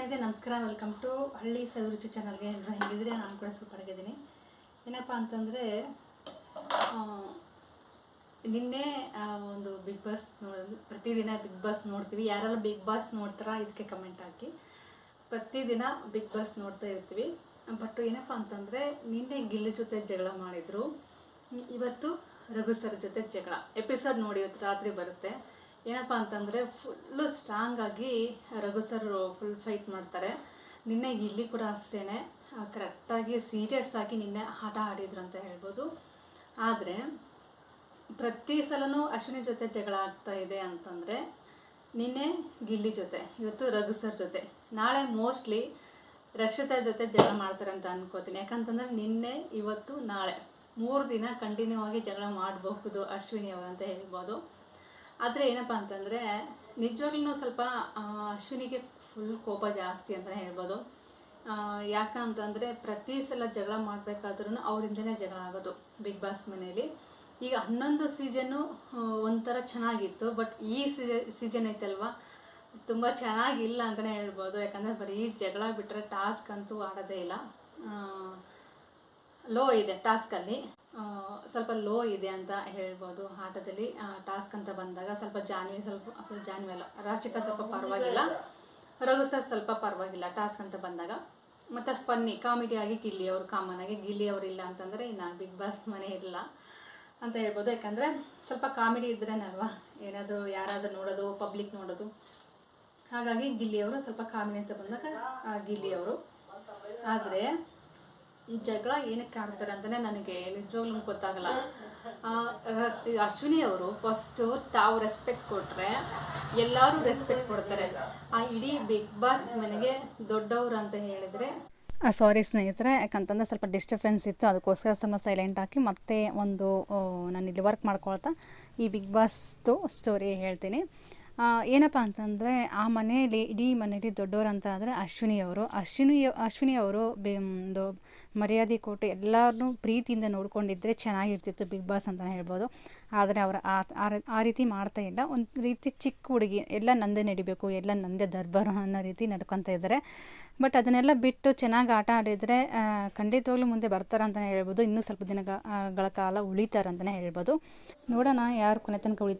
ಸ್ನೇಹಿತರೆ, ನಮಸ್ಕಾರ. Welcome to ಹಳ್ಳಿ ಸವಿರುಚಿ ಚಾನಲ್ಗೆ ಎಲ್ಲರೂ ಹೇಗಿದ್ರೆ ನಾನು ಕೂಡ ಸೂಪರಾಗಿದ್ದೀನಿ ಏನಪ್ಪ ಅಂತಂದರೆ ನಿನ್ನೆ ಒಂದು ಬಿಗ್ ಬಾಸ್ ನೋಡೋದು, ಪ್ರತಿದಿನ ಬಿಗ್ ಬಾಸ್ ನೋಡ್ತೀವಿ. ಯಾರೆಲ್ಲ ಬಿಗ್ ಬಾಸ್ ನೋಡ್ತಾರಾ ಇದಕ್ಕೆ ಕಮೆಂಟ್ ಹಾಕಿ. ಪ್ರತಿದಿನ ಬಿಗ್ ಬಾಸ್ ನೋಡ್ತಾ ಇರ್ತೀವಿ. ಬಟ್ ಏನಪ್ಪ ಅಂತಂದರೆ, ನಿನ್ನೆ ಗಿಲ್ಲಿ ಜೊತೆ ಜಗಳ ಮಾಡಿದರು. ಇವತ್ತು ರಘು ಸರ್ ಜೊತೆ ಜಗಳ. ಎಪಿಸೋಡ್ ನೋಡಿ ಇವತ್ತು ರಾತ್ರಿ ಬರುತ್ತೆ. ಏನಪ್ಪ ಅಂತಂದರೆ ಫುಲ್ಲು ಸ್ಟ್ರಾಂಗ್ ಆಗಿ ರಘು ಸರ್ ಫುಲ್ ಫೈಟ್ ಮಾಡ್ತಾರೆ. ನಿನ್ನೆ ಇಲ್ಲಿ ಕೂಡ ಅಷ್ಟೇ ಕರೆಕ್ಟಾಗಿ ಸೀರಿಯಸ್ ಆಗಿ ನಿನ್ನೆ ಆಟ ಆಡಿದ್ರು ಅಂತ ಹೇಳ್ಬೋದು. ಆದರೆ ಪ್ರತಿ ಸಲನೂ ಅಶ್ವಿನಿ ಜೊತೆ ಜಗಳ ಆಗ್ತಾ ಇದೆ ಅಂತಂದರೆ ನಿನ್ನೆ ಗಿಲ್ಲಿ ಜೊತೆ, ಇವತ್ತು ರಘು ಸರ್ ಜೊತೆ. ನಾಳೆ ಮೋಸ್ಟ್ಲಿ ರಕ್ಷಿತಾ ಜೊತೆ ಜಗಳ ಮಾಡ್ತಾರೆ ಅಂತ ಅನ್ಕೋತೀನಿ. ಯಾಕಂತಂದರೆ ನಿನ್ನೆ, ಇವತ್ತು, ನಾಳೆ ಮೂರು ದಿನ ಕಂಟಿನ್ಯೂ ಆಗಿ ಜಗಳ ಮಾಡಬಹುದು ಅಶ್ವಿನಿ ಅವರು ಅಂತ ಹೇಳ್ಬೋದು. ಆದರೆ ಏನಪ್ಪ ಅಂತಂದರೆ ನಿಜವಾಗ್ಲೂ ಸ್ವಲ್ಪ ಅಶ್ವಿನಿಗೆ ಫುಲ್ ಕೋಪ ಜಾಸ್ತಿ ಅಂತಲೇ ಹೇಳ್ಬೋದು. ಯಾಕಂತಂದರೆ ಪ್ರತಿ ಸಲ ಜಗಳ ಮಾಡಬೇಕಾದ್ರೂ ಅವರಿಂದನೇ ಜಗಳ ಆಗೋದು ಬಿಗ್ ಬಾಸ್ ಮನೆಯಲ್ಲಿ. ಈಗ ಹನ್ನೊಂದು ಸೀಸನ್ನು ಒಂಥರ ಚೆನ್ನಾಗಿತ್ತು ಬಟ್ ಈ ಸೀಸ ಸೀಸನ್ ಐತಲ್ವ? ತುಂಬ ಚೆನ್ನಾಗಿಲ್ಲ ಅಂತಲೇ ಹೇಳ್ಬೋದು. ಯಾಕಂದರೆ ಬರೀ ಜಗಳ ಬಿಟ್ಟರೆ ಟಾಸ್ಕ್ ಅಂತೂ ಆಡೋದೇ ಇಲ್ಲ. ಲೋ ಇದೆ ಟಾಸ್ಕಲ್ಲಿ ಸ್ವಲ್ಪ ಲೋ ಇದೆ ಅಂತ ಹೇಳ್ಬೋದು ಆಟದಲ್ಲಿ. ಟಾಸ್ಕ್ ಅಂತ ಬಂದಾಗ ಸ್ವಲ್ಪ ಜಾನ್ವಿ, ಸ್ವಲ್ಪ ಸ್ವಲ್ಪ ಜಾನ್ವಿ ಅಲ್ಲ ರಾಶಿಕಾ ಸ್ವಲ್ಪ ಪರವಾಗಿಲ್ಲ. ರಘು ಸರ್ ಸ್ವಲ್ಪ ಪರವಾಗಿಲ್ಲ ಟಾಸ್ಕ್ ಅಂತ ಬಂದಾಗ. ಮತ್ತು ಫನ್ನಿ ಕಾಮಿಡಿಯಾಗಿ ಗಿಲ್ಲಿ ಅವರು ಕಾಮನ್ ಆಗಿ, ಗಿಲ್ಲಿ ಅವರು ಇಲ್ಲ ಅಂತಂದರೆ ಇನ್ನು ಬಿಗ್ ಬಾಸ್ ಮನೆ ಇಲ್ಲ ಅಂತ ಹೇಳ್ಬೋದು. ಯಾಕಂದರೆ ಸ್ವಲ್ಪ ಕಾಮಿಡಿ ಇದ್ರೇನಲ್ವಾ? ಏನಾದರೂ ಯಾರಾದರೂ ನೋಡೋದು ಪಬ್ಲಿಕ್ ನೋಡೋದು. ಹಾಗಾಗಿ ಗಿಲ್ಲಿಯವರು ಸ್ವಲ್ಪ ಕಾಮಿಡಿ ಅಂತ ಬಂದಾಗ ಗಿಲ್ಲಿಯವರು ಆದರೆ ಜಗಳ ಏನಕ್ಕೆ ಕಾಣ್ತಾರೆ ಅಂತಲೇ ನನಗೆ ನಿಜವಾಗ್ಲೂ ಗೊತ್ತಾಗಲ್ಲ. ಈ ಅಶ್ವಿನಿ ಅವರು ಫಸ್ಟು ತಾವು ರೆಸ್ಪೆಕ್ಟ್ ಕೊಟ್ಟರೆ ಎಲ್ಲರೂ ರೆಸ್ಪೆಕ್ಟ್ ಕೊಡ್ತಾರೆ. ಆ ಇಡೀ ಬಿಗ್ ಬಾಸ್ ಮನೆಗೆ ದೊಡ್ಡವರು ಅಂತ ಹೇಳಿದರೆ ಸಾರಿ ಸ್ನೇಹಿತರೆ, ಯಾಕಂತಂದ್ರೆ ಸ್ವಲ್ಪ ಡಿಸ್ಟರ್ಬೆನ್ಸ್ ಇತ್ತು, ಅದಕ್ಕೋಸ್ಕರ ಸ್ವಲ್ಪ ಸೈಲೆಂಟ್ ಹಾಕಿ ಮತ್ತೆ ಒಂದು ನಾನು ಇಲ್ಲಿ ವರ್ಕ್ ಮಾಡ್ಕೊಳ್ತಾ ಈ ಬಿಗ್ ಬಾಸ್ದು ಸ್ಟೋರಿ ಹೇಳ್ತೀನಿ. ಏನಪ್ಪ ಅಂತಂದರೆ, ಆ ಮನೆಯಲ್ಲಿ, ಇಡೀ ಮನೆಯಲ್ಲಿ ದೊಡ್ಡವರು ಅಂತ ಆದರೆ ಅಶ್ವಿನಿಯವರು ಅಶ್ವಿನಿ ಅಶ್ವಿನಿಯವರು ಬೆ, ಒಂದು ಮರ್ಯಾದೆ ಕೊಟ್ಟು ಎಲ್ಲರನ್ನೂ ಪ್ರೀತಿಯಿಂದ ನೋಡ್ಕೊಂಡಿದ್ರೆ ಚೆನ್ನಾಗಿರ್ತಿತ್ತು ಬಿಗ್ ಬಾಸ್ ಅಂತ ಹೇಳ್ಬೋದು. ಆದರೆ ಅವರು ಆ ರೀತಿ ಮಾಡ್ತಾ ಇಲ್ಲ. ಒಂದು ರೀತಿ ಚಿಕ್ಕ ಹುಡುಗಿ, ಎಲ್ಲ ನಂದೇ ನಡಿಬೇಕು, ಎಲ್ಲ ನಂದೇ ದರ್ಬಾರು ಅನ್ನೋ ರೀತಿ ನಡ್ಕೊತಾ ಇದ್ದಾರೆ. ಬಟ್ ಅದನ್ನೆಲ್ಲ ಬಿಟ್ಟು ಚೆನ್ನಾಗಿ ಆಟ ಆಡಿದರೆ ಖಂಡಿತವಾಗ್ಲೂ ಮುಂದೆ ಬರ್ತಾರೆ ಅಂತಲೇ ಹೇಳ್ಬೋದು. ಇನ್ನೂ ಸ್ವಲ್ಪ ದಿನಗಳ ಕಾಲ ಉಳಿತಾರೆ ಅಂತಲೇ ಹೇಳ್ಬೋದು. ನೋಡೋಣ ಯಾರು ಕೊನೆ ತನಕ ಉಳಿತಾರೆ.